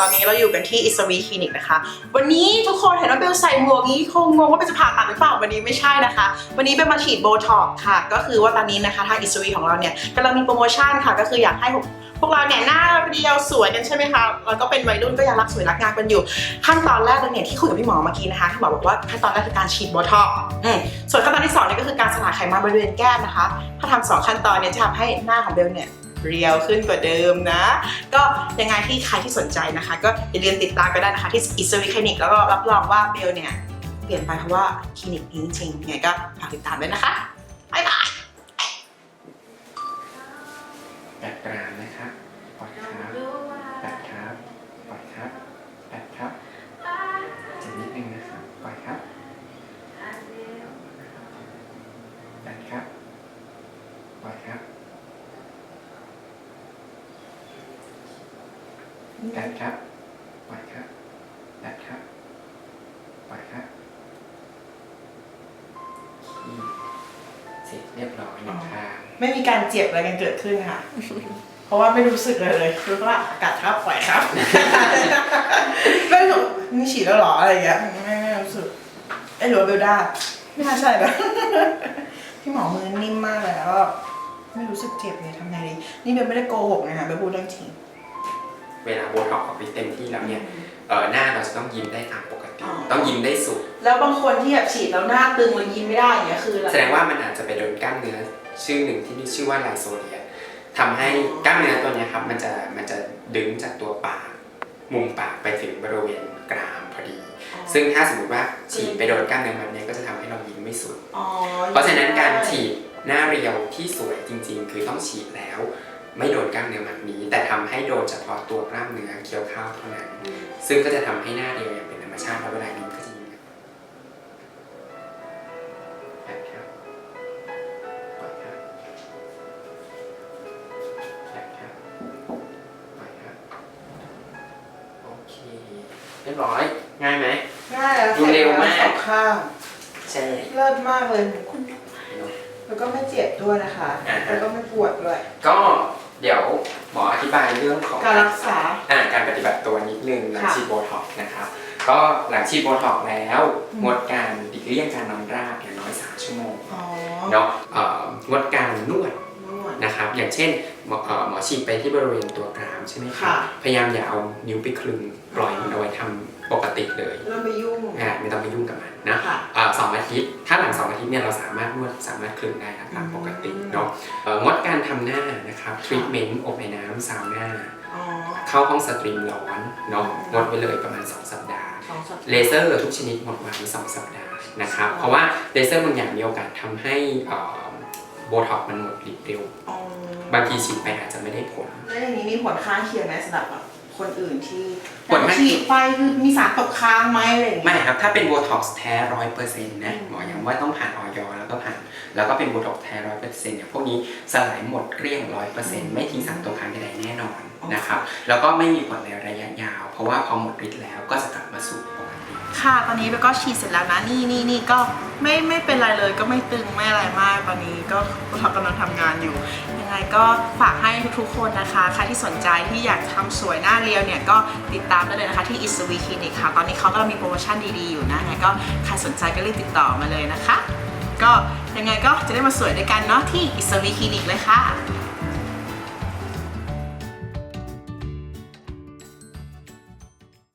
ตอนนี้เราอยู่กันที่อิสวีคลินิกนะคะ วันนี้ทุกคนเห็นว่าเบลใส่หมวกนี้คงงงว่าเบลจะผ่าตัดหรือเปล่า วันนี้ไม่ใช่นะคะ วันนี้เบลมาฉีดโบท็อกค่ะ ก็คือว่าตอนนี้นะคะทางอิสวีของเราเนี่ยกำลังมีโปรโมชั่นค่ะ ก็คืออยากให้พวกเราเนี่ยหน้าเรียวสวยกันใช่ไหมคะแล้วก็เป็นวัยรุ่นก็ยังรักสวยรักงามกันอยู่ ขั้นตอนแรกเลยเนี่ยที่คุยกับพี่หมอเมื่อกี้นะคะพี่หมอบอกว่าขั้นตอนแรกคือการฉีดโบท็อกส่วนขั้นตอนที่สองเนี่ยก็คือการสลายไขมันบริเวณแก้มนะคะ ถ้าทำสองขั้นตอนเนี่ยจะทำให้หน้าของเบลเนี่ย เรียวขึ้นกว่าเดิมนะ ก็ยังไงที่ใครที่สนใจนะคะ ก็อย่าลืมติดตามกันได้นะคะที่อิสวิคลินิกแล้วก็รับรองว่าเบลเนี่ยเปลี่ยนไปเพราะว่าคลินิกนี้จริงยังไงก็ฝากติดตามด้วยนะคะบ๊ายบายแปดกรามนะครับปล่อยครับแปดครับปล่อยครับแปดครับเจ็บนิดนึงนะครับปล่อยครับแปดครับปล่อยครับ แปดครับปล่อยครับแปดครับปล่อยครับเสร็จเรียบร้อยนะครับไม่มีการเจ็บอะไรกันเกิดขึ้นค่ะ เพราะว่าไม่รู้สึกเลยเลยรู้ว่าอากาศครับปล่อยครับ ไม่รู้นี่ฉีดแล้วเหรออะไรอย่างเงี้ยไม่ไม่รู้สึกไอ้หรือว่าเบลดาไม่น่าใช่นะพี่หมอมือนิ่มมากเลยแล้ว ไม่รู้สึกเจ็บเลยทำไงดีนี่เบลไม่ได้โกหกนะคะเบลพูดเรื่องจริง เวลาโบท็อกซ์ออกไปเต็มที่แล้วเนี่ยเออหน้าเราจะต้องยิ้มได้ตามปกติอ๋อต้องยิ้มได้สุด แล้วบางคนที่แบบฉีดแล้วหน้าตึงแล้วยิ้มไม่ได้อย่างเงี้ยคืออะไรแสดงว่ามันอาจจะไปโดนกล้ามเนื้อชื่อหนึ่งที่มีชื่อว่าไลโซเดียทำให้กล้ามเนื้อตัวเนี้ยครับมันจะมันจะดึงจากตัวปากมุมปากไปถึงบริเวณกรามพอดี ซึ่งถ้าสมมติว่าฉีดไปโดนกล้ามเนื้อมันเนี้ยก็จะทำให้เรายิ้มไม่สุดอ๋อเพราะฉะนั้นการฉีดหน้าเรียวที่สวยจริง ๆ คือต้องฉีดแล้ว ไม่โดนกล้ามเนื้อมัดนี้ แต่ทำให้โดนเฉพาะตัวกล้ามเนื้อเคี้ยวข้าวเท่านั้น ซึ่งก็จะทำให้หน้าเรียวอย่างเป็นธรรมชาติแล้วเวลายิ้มก็จะยิ้มแบบครับปล่อยครับแบบครับปล่อยครับโอเคเรียบร้อย ง่ายไหมง่ายแล้วดูเร็วมากสองข้างใช่เลิศมากเลยคุณเนอะแล้วก็ไม่เจ็บด้วยนะคะอ่าฮะแล้วก็ไม่ปวดด้วย ก็เดี๋ยวหมออ ธิบายเรื่องของการรักษาอ่าการปฏิบัติตัวนิดนึงหลังค่ะฉีดโบท็อกซ์นะครับก็หลังฉีดโบท็อกซ์แล้วอืมงดการหลีกเลี่ยงการนอนราบอย่างน้อย3ชั่วโมงอ๋อเนาะเอ่องดการนวด นวดนะครับ อย่างเช่นหมอเอ่อหมอฉีดไปที่บริเวณตัวกรามใช่ไหมครัค่ะบพยายามอย่าเอานิ้วไปคลึงปล่อยมันเอาไว้ทำปกติเลยเริ่มไปยุ่งอ่าไม่ต้องไปยุ่งกับมันนะค่ะอ่าสองอาทิตย์ถ้าหลังสองอาทิตย์เนี่ยเราสามารถนวดสามารถคลึงได้ครับตามปกติอืมเนาะเอ่องดการทำหน้านะครับทรีทเมนต์อบไอ้น้ำซาวน่าอ๋อเข้าห้องสตรีมร้อนเนาะงดไปเลยประมาณ2สัปดาห์สองสัปดาห์เลเซอร์ทุกชนิดหมดวันสองสัปดาห์นะครับเพราะว่าเลเซอร์บางอย่างมีโอกาสทำให้ โบท็อกมันหมดฤทธิ์เร็ว อ๋อบางทีฉีดไปอาจจะไม่ได้ผล แล้วอย่างนี้มีผลข้างเคียงไหมสำหรับแบบคนอื่นที่ผลข้างเคีฉียงดไปคือมีสารตกค้างไหมอะไรอย่างไม่เงี้ยครับ ถ้าเป็นโบท็อกซ์แท้ร้อยเปอร์เซ็นต์นะอืม หมอย้ำว่าต้องผ่านออยแล้วก็ผ่าน แล้วก็เป็นโบท็อกซ์แท้ร้อยเปอร์เซ็นต์เนี่ยพวกนี้สลายหมดเกลี้ยงร้อยเปอร์เซ็นต์ไม่ทิ้งสารตกค้างใดๆแน่นอนนะครับ แล้วก็ไม่มีผลในระยะยาว เพราะว่าพอหมดฤทธิ์แล้วก็จะกลับมาสู่ปกติ ค่ะ ตอนนี้เบลก็ฉีดเสร็จแล้วนะ นี่นี่นี่ก็ไม่ไม่เป็นไรเลยก็ไม่ตึงไม่อะไรมาก ตอนนี้ก็เรากำลังทำงานอยู่ ยังไงก็ฝากให้ทุกๆคนนะคะ ใครที่สนใจที่อยากทำสวยหน้าเรียวเนี่ย ก็ติดตามได้เลยนะคะที่อิสวีคลินิกค่ะ ตอนนี้เขากำลังมีโปรโมชั่นดีๆอยู่นะยังไงก็ใครสนใจก็รีบติดต่อมาเลยนะคะ ก็ยังไงก็จะได้มาสวยด้วยกันเนาะที่อิสวีคลินิกเลยค่ะ